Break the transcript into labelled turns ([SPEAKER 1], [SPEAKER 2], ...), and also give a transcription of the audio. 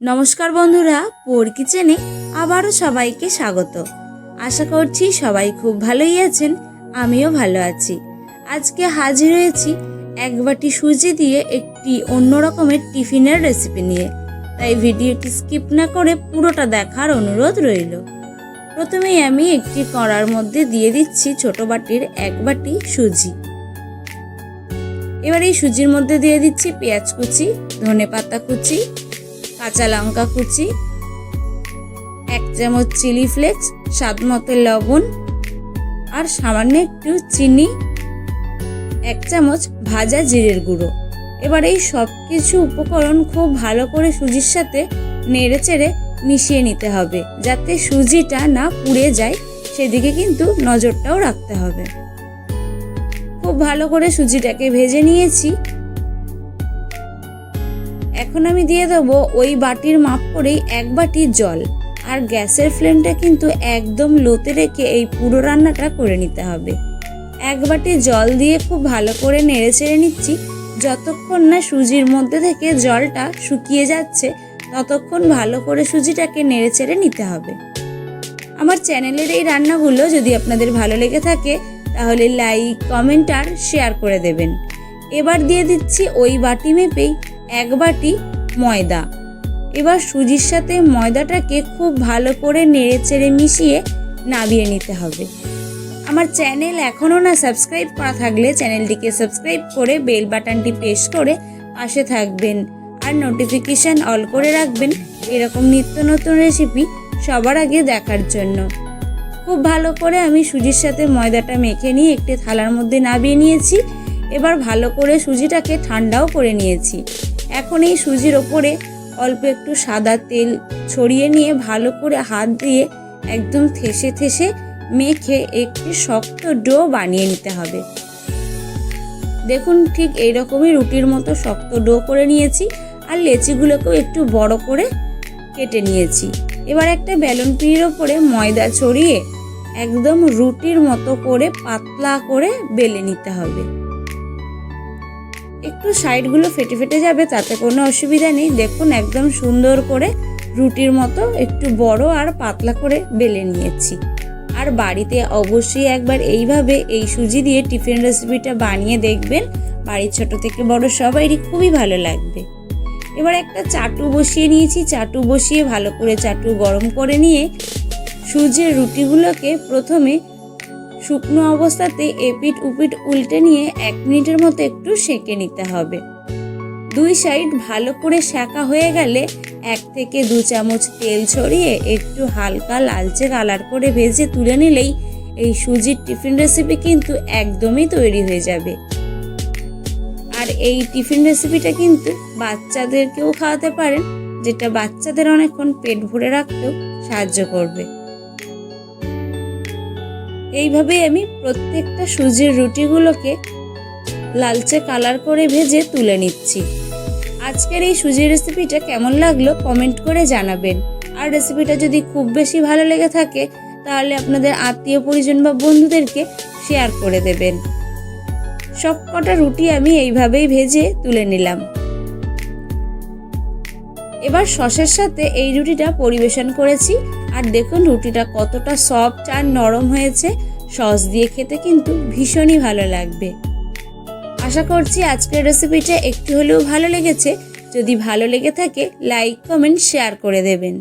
[SPEAKER 1] নমস্কার বন্ধুরা, পোর কিচেনে আবারও সবাইকে স্বাগত। আশা করছি সবাই খুব ভালোই আছেন, আমিও ভালো আছি। আজকে হাজির হয়েছি এক বাটি সুজি দিয়ে একটি অন্য রকমের টিফিনের রেসিপি নিয়ে। তাই ভিডিওটি স্কিপ না করে পুরোটা দেখার অনুরোধ রইল। প্রথমেই আমি একটি কড়ার মধ্যে দিয়ে দিচ্ছি ছোট বাটির এক বাটি সুজি। এবার এই সুজির মধ্যে দিয়ে দিচ্ছি পেঁয়াজ কুচি ধনে পাতা কুচি কাঁচা লঙ্কা কুচি, এক চামচ চিলি ফ্লেক্স, স্বাদ মতো লবণ, আর সামান্য একটু চিনি, এক চামচ ভাজা জিরের গুঁড়ো। এবার এই সব কিছু উপকরণ খুব ভালো করে সুজির সাথে নেড়ে চেড়ে মিশিয়ে নিতে হবে, যাতে সুজিটা না পুড়ে যায়। সেদিকে কিন্তু নজরটাও রাখতে হবে। খুব ভালো করে সুজিটাকে ভেজে নিয়েছি। এখন আমি দিয়ে দেবো ওই বাটির মাপ করেই এক বাটি জল। আর গ্যাসের ফ্লেমটা কিন্তু একদম লোতে রেখে এই পুরো রান্নাটা করে নিতে হবে। এক বাটি জল দিয়ে খুব ভালো করে নেড়ে চেড়ে নিচ্ছি। যতক্ষণ না সুজির মধ্যে থেকে জলটা শুকিয়ে যাচ্ছে, ততক্ষণ ভালো করে সুজিটাকে নেড়ে চেড়ে নিতে হবে। আমার চ্যানেলের এই রান্নাগুলো যদি আপনাদের ভালো লেগে থাকে, তাহলে লাইক, কমেন্ট আর শেয়ার করে দেবেন। এবার দিয়ে দিচ্ছি ওই বাটি মেপেই এক বাটি ময়দা। এবার সুজির সাথে ময়দাটাকে খুব ভালো করে নেড়ে চেড়ে মিশিয়ে নাবিয়ে নিতে হবে। আমার চ্যানেল এখনও না সাবস্ক্রাইব করা থাকলে চ্যানেলটিকে সাবস্ক্রাইব করে বেল বাটনটি প্রেস করে পাশে থাকবেন আর নোটিফিকেশান অল করে রাখবেন এরকম নিত্য নতুন রেসিপি সবার আগে দেখার জন্য। খুব ভালো করে আমি সুজির সাথে ময়দাটা মেখে নিয়ে একটি থালার মধ্যে নাবিয়ে নিয়েছি। এবার ভালো করে সুজিটাকে ঠান্ডাও করে নিয়েছি। এখন এই সুজির ওপরে অল্প একটু সাদা তেল ছড়িয়ে নিয়ে ভালো করে হাত দিয়ে একদম থেসে থেসে মেখে একটি শক্ত ডো বানিয়ে নিতে হবে। দেখুন ঠিক এইরকমই রুটির মতো শক্ত ডো করে নিয়েছি আর লেচিগুলোকেও একটু বড় করে কেটে নিয়েছি। এবার একটা ব্যালন পিঁড়ির ওপরে ময়দা ছড়িয়ে একদম রুটির মতো করে পাতলা করে বেলে নিতে হবে। একটু সাইডগুলো ফেটে ফেটে যাবে, তাতে কোনো অসুবিধা নেই। দেখুন, একদম সুন্দর করে রুটির মতো একটু বড় আর পাতলা করে বেলে নিয়েছি। আর বাড়িতে অবশ্যই একবার এইভাবে এই সুজি দিয়ে টিফিন রেসিপিটা বানিয়ে দেখবেন। বাড়ির ছোট থেকে বড় সবাইরই খুবই ভালো লাগবে। এবার একটা চাটু বসিয়ে নিয়েছি। চাটু বসিয়ে ভালো করে চাটু গরম করে নিয়ে সুজির রুটিগুলোকে প্রথমে শুকনো অবস্থাতে এপিট উপিট উল্টে নিয়ে এক মিনিটের মতো একটু সেঁকে নিতে হবে। দুই সাইড ভালো করে সেঁকা হয়ে গেলে এক থেকে দু চামচ তেল ছড়িয়ে একটু হালকা লালচে কালার করে ভেজে তুলে নিলেই এই সুজির টিফিন রেসিপি কিন্তু একদমই তৈরি হয়ে যাবে। আর এই টিফিন রেসিপিটা কিন্তু বাচ্চাদেরকেও খাওয়াতে পারেন, যেটা বাচ্চাদের অনেকক্ষণ পেট ভরে রাখতেও সাহায্য করবে। এইভাবেই আমি প্রত্যেকটা সুজির রুটিগুলোকে লালচে কালার করে ভেজে তুলে নিচ্ছি। আজকের এই সুজির রেসিপিটা কেমন লাগল কমেন্ট করে জানাবেন। আর রেসিপিটা যদি খুব বেশি ভালো লেগে থাকে, তাহলে আপনাদের আত্মীয় পরিজন বা বন্ধুদেরকে শেয়ার করে দেবেন। সব কটা রুটি আমি এইভাবেই ভেজে তুলে নিলাম। এবার সসের সাথে এই রুটিটা পরিবেশন করেছি। আর দেখুন রুটিটা কতটা সফট আর নরম হয়েছে। সস দিয়ে খেতে কিন্তু ভীষণই ভালো লাগবে। আশা করছি আজকের রেসিপিটা একটু হলেও ভালো লেগেছে। যদি ভালো লেগে থাকে লাইক কমেন্ট শেয়ার করে দেবেন।